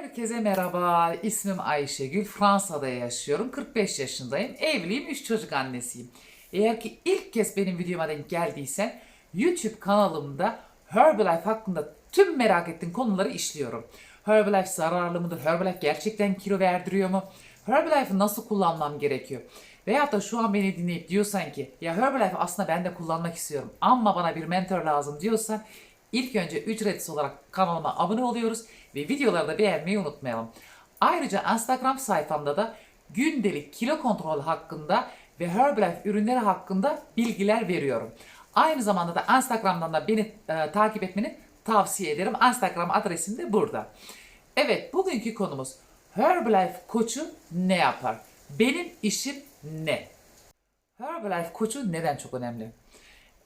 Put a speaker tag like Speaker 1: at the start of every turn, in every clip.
Speaker 1: Herkese merhaba. İsmim Ayşegül. Fransa'da yaşıyorum. 45 yaşındayım. Evliyim. 3 çocuk annesiyim. Eğer ki ilk kez benim videoma denk geldiysen YouTube kanalımda Herbalife hakkında tüm merak ettiğin konuları işliyorum. Herbalife zararlı mıdır? Herbalife gerçekten kilo verdiriyor mu? Herbalife'ı nasıl kullanmam gerekiyor? Veyahut da şu an beni dinleyip diyorsan ki ya Herbalife aslında ben de kullanmak istiyorum ama bana bir mentor lazım diyorsan ilk önce ücretsiz olarak kanalıma abone oluyoruz ve videoları da beğenmeyi unutmayalım. Ayrıca Instagram sayfamda da gündelik kilo kontrolü hakkında ve Herbalife ürünleri hakkında bilgiler veriyorum. Aynı zamanda da Instagram'dan da beni e, takip etmeni tavsiye ederim. Instagram adresim de burada. Evet bugünkü konumuz Herbalife koçu ne yapar? Benim işim ne? Herbalife koçu neden çok önemli?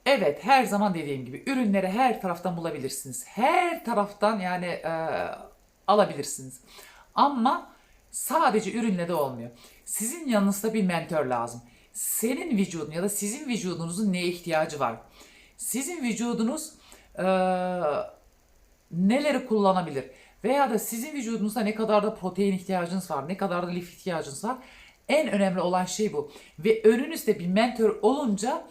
Speaker 1: Evet her zaman dediğim gibi ürünleri her taraftan bulabilirsiniz. Her taraftan yani e, alabilirsiniz. Ama sadece ürünle de olmuyor. Sizin yanınızda bir mentor lazım. Senin vücudun ya da sizin vücudunuzun neye ihtiyacı var? Sizin vücudunuz e, neleri kullanabilir? Veya da sizin vücudunuzda ne kadar da protein ihtiyacınız var, ne kadar da lif ihtiyacınız var. En önemli olan şey bu. Ve önünüzde bir mentor olunca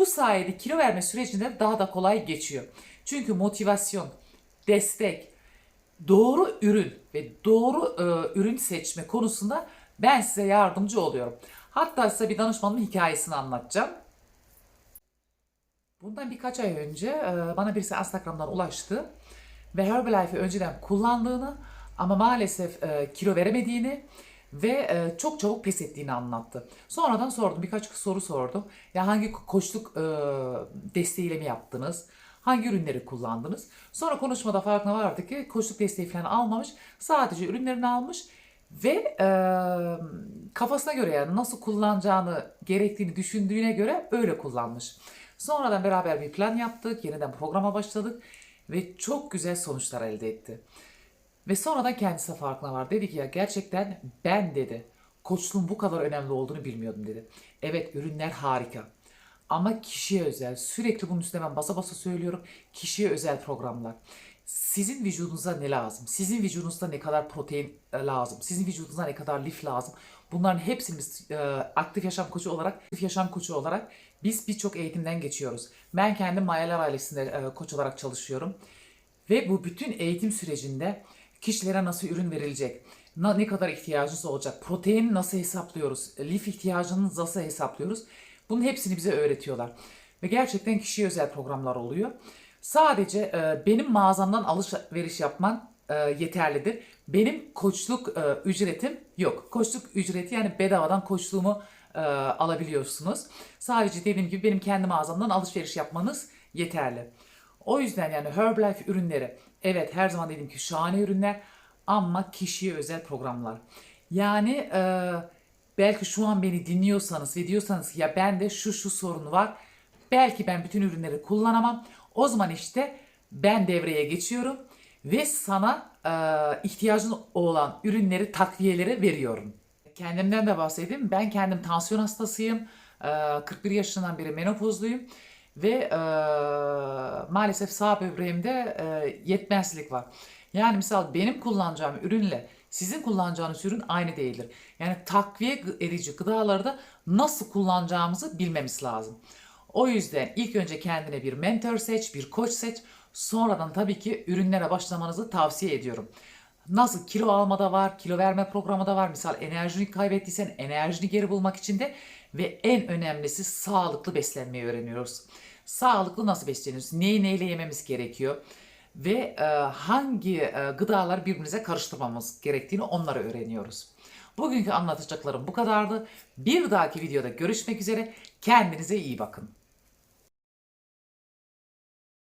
Speaker 1: bu sayede kilo verme sürecinde daha da kolay geçiyor. Çünkü motivasyon, destek, doğru ürün ve doğru e, ürün seçme konusunda ben size yardımcı oluyorum. Hatta size bir danışmanımın hikayesini anlatacağım. Bundan birkaç ay önce e, bana birisi Instagram'dan ulaştı ve Herbalife'i önceden kullandığını ama maalesef e, kilo veremediğini ve e, çok çabuk pes ettiğini anlattı. Sonradan sordum, birkaç soru sordum. Ya hangi koçluk e, desteğiyle mi yaptınız? Hangi ürünleri kullandınız? Sonra konuşmada farkına vardı ki koçluk desteği falan almamış. Sadece ürünlerini almış ve e, kafasına göre yani nasıl kullanacağını gerektiğini düşündüğüne göre öyle kullanmış. Sonradan beraber bir plan yaptık, yeniden programa başladık ve çok güzel sonuçlar elde etti. Ve sonradan kendisi farkına var. Dedi ki ya gerçekten ben dedi koçluğun bu kadar önemli olduğunu bilmiyordum dedi. Evet ürünler harika. Ama kişiye özel. Sürekli bunun üstüne ben basa basa söylüyorum. Kişiye özel programlar. Sizin vücudunuza ne lazım? Sizin vücudunuzda ne kadar protein e, lazım? Sizin vücudunuza ne kadar lif lazım? Bunların hepsini biz e, aktif yaşam koçu olarak, aktif yaşam koçu olarak biz birçok eğitimden geçiyoruz. Ben kendim Mayalar ailesinde e, koç olarak çalışıyorum. Ve bu bütün eğitim sürecinde kişilere nasıl ürün verilecek, ne kadar ihtiyacınız olacak, protein nasıl hesaplıyoruz, lif ihtiyacınızı nasıl hesaplıyoruz. Bunun hepsini bize öğretiyorlar. Ve gerçekten kişiye özel programlar oluyor. Sadece e, benim mağazamdan alışveriş yapman e, yeterlidir. Benim koçluk e, ücretim yok. Koçluk ücreti yani bedavadan koçluğumu e, alabiliyorsunuz. Sadece dediğim gibi benim kendi mağazamdan alışveriş yapmanız yeterli. O yüzden yani Herbalife ürünleri evet her zaman dediğim gibi şahane ürünler ama kişiye özel programlar. Yani e, belki şu an beni dinliyorsanız ve diyorsanız ki ya bende şu şu sorun var. Belki ben bütün ürünleri kullanamam. O zaman işte ben devreye geçiyorum ve sana e, ihtiyacın olan ürünleri, takviyeleri veriyorum. Kendimden de bahsedeyim. Ben kendim tansiyon hastasıyım. E, 41 yaşından beri menopozluyum. Ve e, maalesef sağ böbreğimde e, yetmezlik var. Yani misal benim kullanacağım ürünle sizin kullanacağınız ürün aynı değildir. Yani takviye edici gıdaları da nasıl kullanacağımızı bilmemiz lazım. O yüzden ilk önce kendine bir mentor seç, bir koç seç. Sonradan tabii ki ürünlere başlamanızı tavsiye ediyorum. Nasıl kilo almada var, kilo verme programı da var. Misal enerjini kaybettiysen enerjini geri bulmak için de ve en önemlisi sağlıklı beslenmeyi öğreniyoruz. Sağlıklı nasıl besleniyoruz? Neyi neyle yememiz gerekiyor? Ve e, hangi e, gıdaları birbirimize karıştırmamız gerektiğini onları öğreniyoruz. Bugünkü anlatacaklarım bu kadardı. Bir dahaki videoda görüşmek üzere. Kendinize iyi bakın.